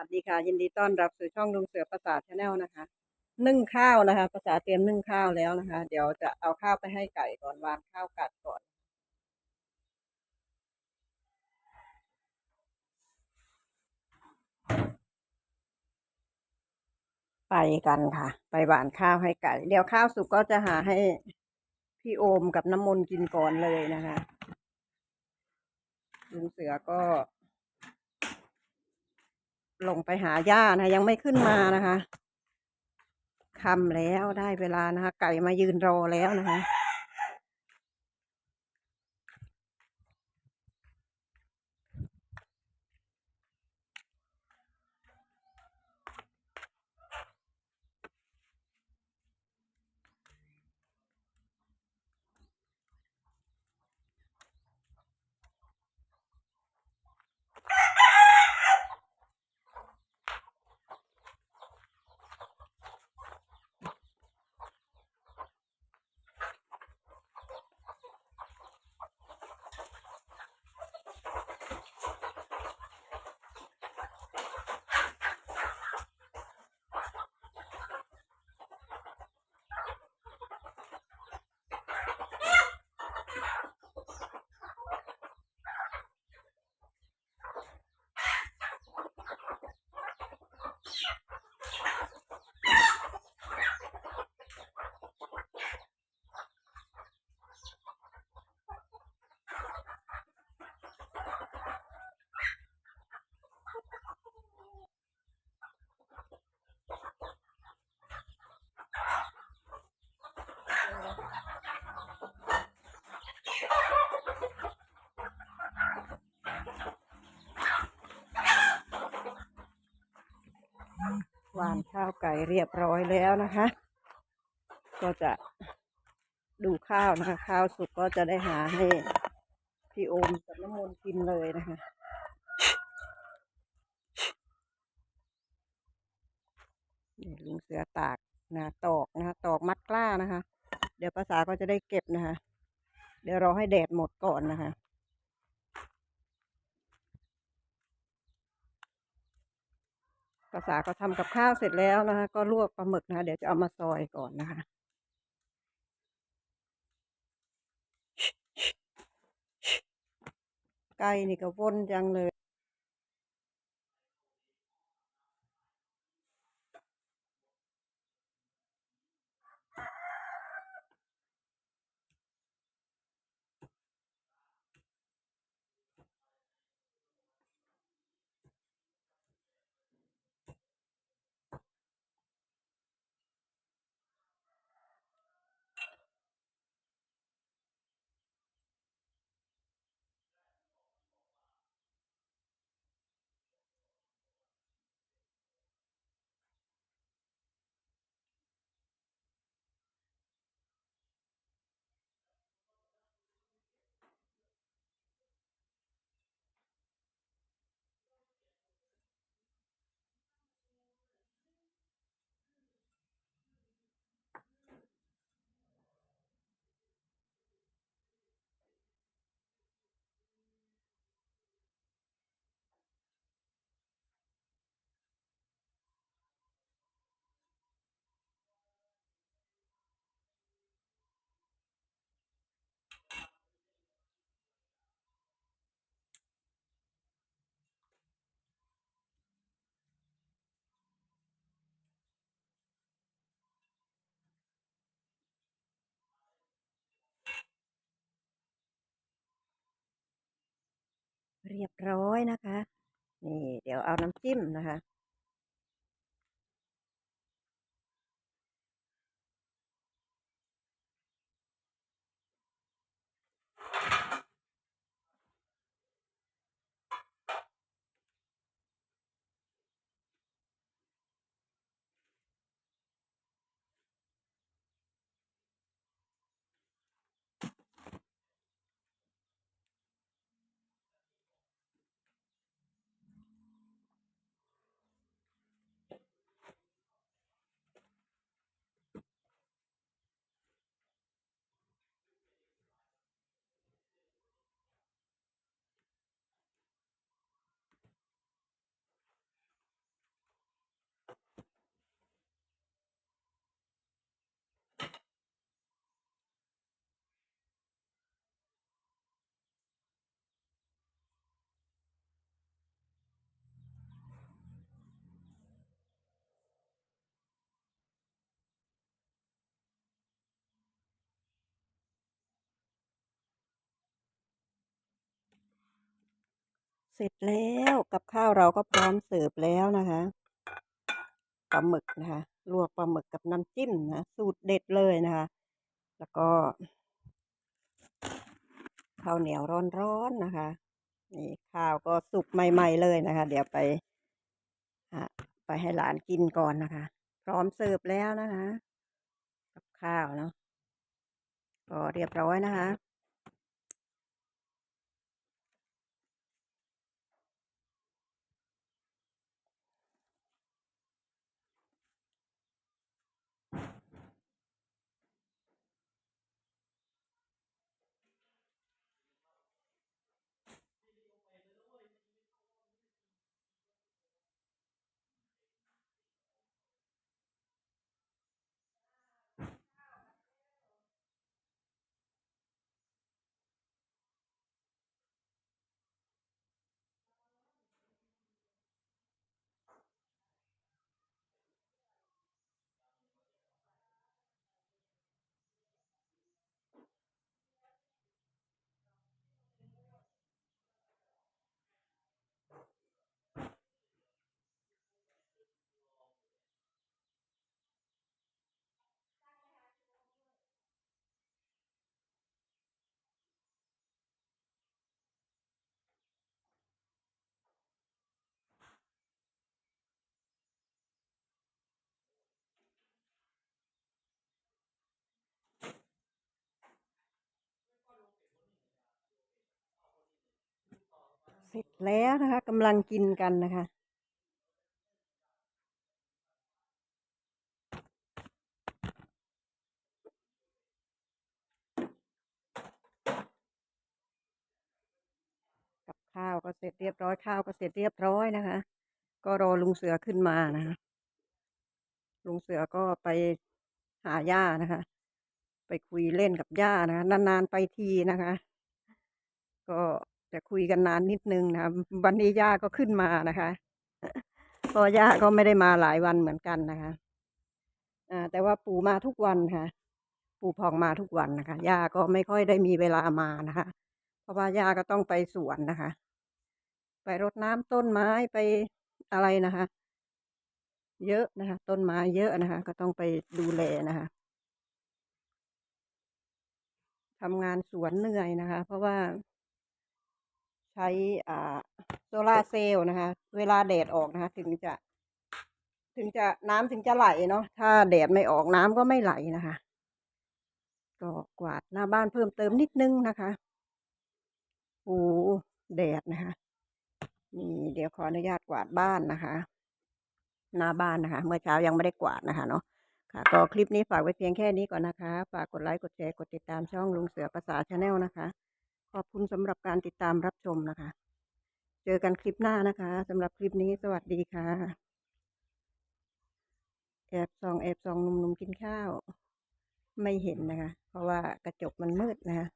วัสดีค่ะ ยินดีต้อนรับสู่ช่องลุงเสือภาษาชาแนลนะคะ นึ่งข้าวนะคะภาษาเตรียมนึ่งข้าวแล้วนะคะ เดี๋ยวจะเอาข้าวไปให้ไก่ก่อนวางข้าวกัดก่อนไปกันค่ะ ไปหวานข้าวให้ไก่ เดี๋ยวข้าวสุกก็จะหาให้พี่โอมกับน้ำมนต์กินก่อนเลยนะคะลุงเสือก็ ลงไปหาหญ้านะยังไม่ขึ้นมานะคะคำแล้วได้เวลานะคะ ไก่มายืนรอแล้วนะคะ วานข้าวไก่เรียบร้อยแล้วนะคะ ก็จะดูข้าวนะคะ ข้าวสุกก็จะได้หาให้พี่โอมกับน้ำมนต์กินเลยนะคะนี่ลุงเสือตากนะตอกนะคะตอกมัดกล้านะคะ เดี๋ยวภาษาก็จะได้เก็บนะคะ เดี๋ยวรอให้แดดหมดก่อนนะคะ ภาษาก็ทำกับข้าวเสร็จแล้วนะคะ ก็ลวกปลาหมึกนะคะเดี๋ยวจะเอามาซอยก่อนนะคะ ไก่นี่ก็วนจังเลย เรียบร้อยนะคะ นี่เดี๋ยวเอาน้ำจิ้มนะคะ เสร็จแล้วกับข้าวเราก็พร้อมเสิร์ฟแล้วนะคะปลาหมึกนะคะลวกปลาหมึกกับน้ำจิ้มนะสูตรเด็ดเลยนะคะ แล้วก็ข้าวเหนียวร้อนๆนะคะนี่ข้าวก็สุกใหม่ ๆเลยนะคะ เดี๋ยวไปไปให้หลานกินก่อนนะคะ พร้อมเสิร์ฟแล้วนะคะ กับข้าวเนาะก็เรียบร้อยนะคะ เสร็จแล้วนะคะกำลังกินกันนะคะกับข้าวก็เสร็จเรียบร้อยข้าวก็เสร็จเรียบร้อยนะคะ ก็รอลุงเสือขึ้นมานะคะลุงเสือก็ไปหาย่านะคะ ไปคุยเล่นกับย่านะคะนานๆไปทีนะคะ ก็ จะคุยกันนานนิดนึงนะคะวันนี้ย่าก็ขึ้นมานะคะเพราะย่าก็ไม่ได้มาหลายวันเหมือนกันนะคะอ่าแต่ว่าปู่มาทุกวันค่ะ ปู่พองมาทุกวันนะคะย่าก็ไม่ค่อยได้มีเวลามานะคะ เพราะว่าย่าก็ต้องไปสวนนะคะ ไปรดน้ำต้นไม้ไปอะไรนะคะ เยอะนะคะ ต้นไม้เยอะนะคะ ก็ต้องไปดูแลนะคะทำงานสวนเหนื่อยนะคะ เพราะว่า ใช้อ่าโซลาร์เซลล์นะคะ เวลาแดดออกนะคะ ถึงจะ ถึงจะน้ำถึงจะไหลเนาะถ้าแดดไม่ออกน้ำก็ไม่ไหลนะคะ ก็กวาดหน้าบ้านเพิ่มเติมนิดนึงนะคะโอ้แดดนะคะนี่เดี๋ยวขออนุญาตกวาดบ้านนะคะ หน้าบ้านนะคะ เมื่อเช้ายังไม่ได้กวาดนะคะเนาะค่ะก็คลิปนี้ฝากไว้เพียงแค่นี้ก่อนนะคะ ฝากกดไลค์ กดแชร์ กดติดตามช่องลุงเสือภาษาชาแนลนะคะขอบคุณ สำหรับการติดตามรับชมนะคะ เจอกันคลิปหน้านะคะสำหรับคลิปนี้สวัสดีค่ะ แอบสองแอบสองหนุ่มๆกินข้าว ไม่เห็นนะคะ เพราะว่ากระจกมันมืดนะคะ